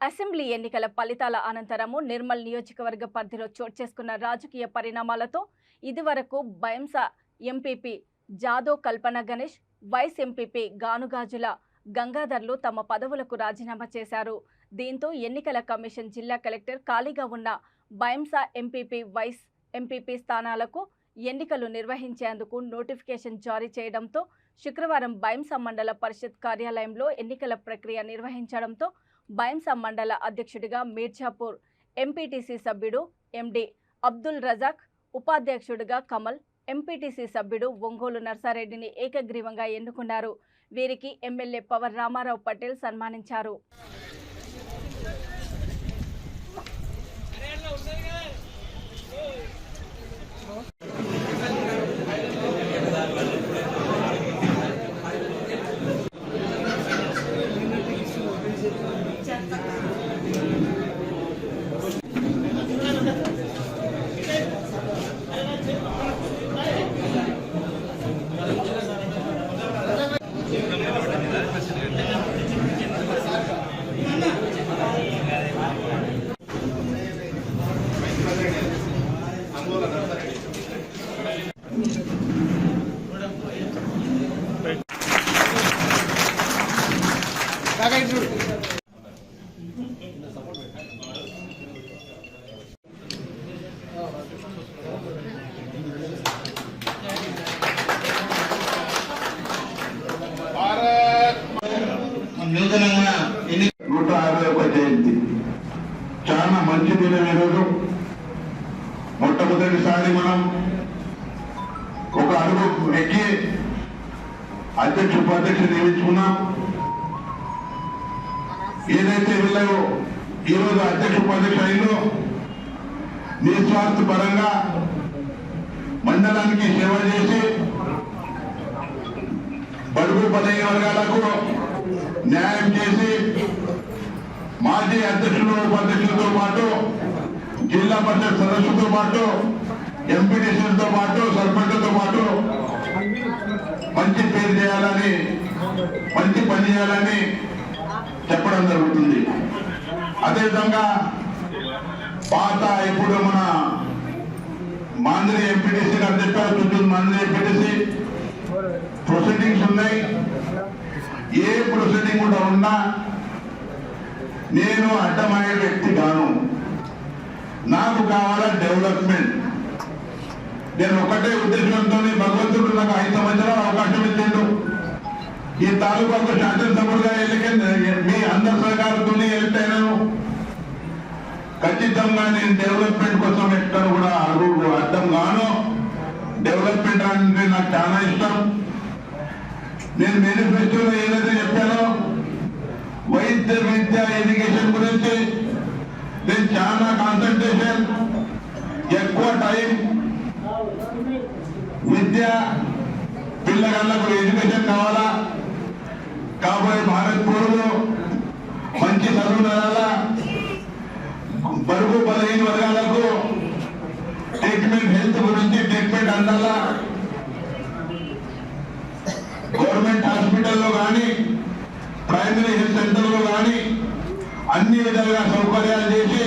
Assembly ఎన్నికల ఫలితాల అనంతరము నిర్మల్ నియోజకవర్గ పరిధిలో చోటు చేసుకున్న రాజకీయ పరిణామాలతో ఇదివరకు Bhainsa MPP Jadhav Kalpana Ganesh vice MPP Ganugajula గంగాధర్లు తమ పదవులకు రాజీనామా చేశారు. దీంతో ఎన్నికల కమిషన్ జిల్లా కలెక్టర్ ఖాళీగా ఉన్న బైంస ఎంపీపీ వైస్ ఎంపీపీ స్థానాలకు ఎన్నికలు నిర్వహించేందుకు నోటిఫికేషన్ జారీ చేయడంతో శుక్రవారం బైంస మండల పరిషత్ కార్యాలయంలో ఎన్నికల ప్రక్రియ నిర్వహించడంతో బైంస మండల అధ్యక్షుడిగా మీర్జాపూర్ ఎంపీటీసీ సభ్యుడు ఎండి అబ్దుల్ రజాక్ ఉపాధ్యక్షుడిగా కమల్ ఎంపీటీసీ సభ్యుడు ఒంగోలు నర్సారెడ్డిని ఏకగ్రీవంగా ఎన్నుకున్నారు. వీరికి ఎమ్మెల్యే పవర్ రామారావు పటేల్ సన్మానించారు. Caga aí, Júlio. నూతనంగా ఎన్ని నూట అరవై ఒక జయంతి. చాలా మంచి దినం ఈరోజు. మొట్టమొదటిసారి మనం ఒక అడుగు ఎక్కి అధ్యక్ష ఉపాధ్యక్ష నియమించుకున్నాం. ఏదైతే వెళ్ళాయో ఈరోజు అధ్యక్ష ఉపాధ్యక్ష అయిందో నిస్వార్థ పరంగా మండలానికి సేవ చేసి బడుగు పదహైదు వర్గాలకు న్యాయం చేసి మాజీ అధ్యక్షులు ఉపాధ్యక్షులతో పాటు జిల్లా పరిషత్ సదస్సులతో పాటు ఎంపీటీసీలతో పాటు సర్పంచ్లతో పాటు మంచి పేరు చేయాలని మంచి పని చేయాలని చెప్పడం జరుగుతుంది. అదేవిధంగా పాత ఇప్పుడు మన మాంద్రి ఎంపీటీసీ గారు చెప్పారు చుట్టూ మాంద్రి ఎంపీటీసీ ప్రొసీడింగ్స్ ఉన్నాయి. ఏ ప్రొసీడింగ్ కూడా ఉన్నా నేను అడ్డమయ్యే వ్యక్తి కాను. నాకు కావాల డెవలప్మెంట్. నేను ఒకటే ఉద్దేశంతో భగవంతుడు నాకు ఐదు సంవత్సరాలు అవకాశం ఇచ్చిండు. ఈ తాలూకాకు శాసనసభ్యుడిగా ఎన్నిక మీ అందరి సహకారంతో వెళ్తాను ఖచ్చితంగా నేను డెవలప్మెంట్ కోసం ఎక్కడ నేను మేనిఫెస్టోలో ఏదైతే చెప్పానో వైద్య విద్య ఎడ్యుకేషన్ గురించి నేను చాలా కాన్సన్ట్రేషన్ ఎక్కువ టైం విద్య పిల్లగాళ్ళకు ఎడ్యుకేషన్ కావాలా? కానీ ప్రైమరీ హెల్త్ సెంటర్లు కానీ అన్ని విధాలుగా సౌకర్యాలు చేసి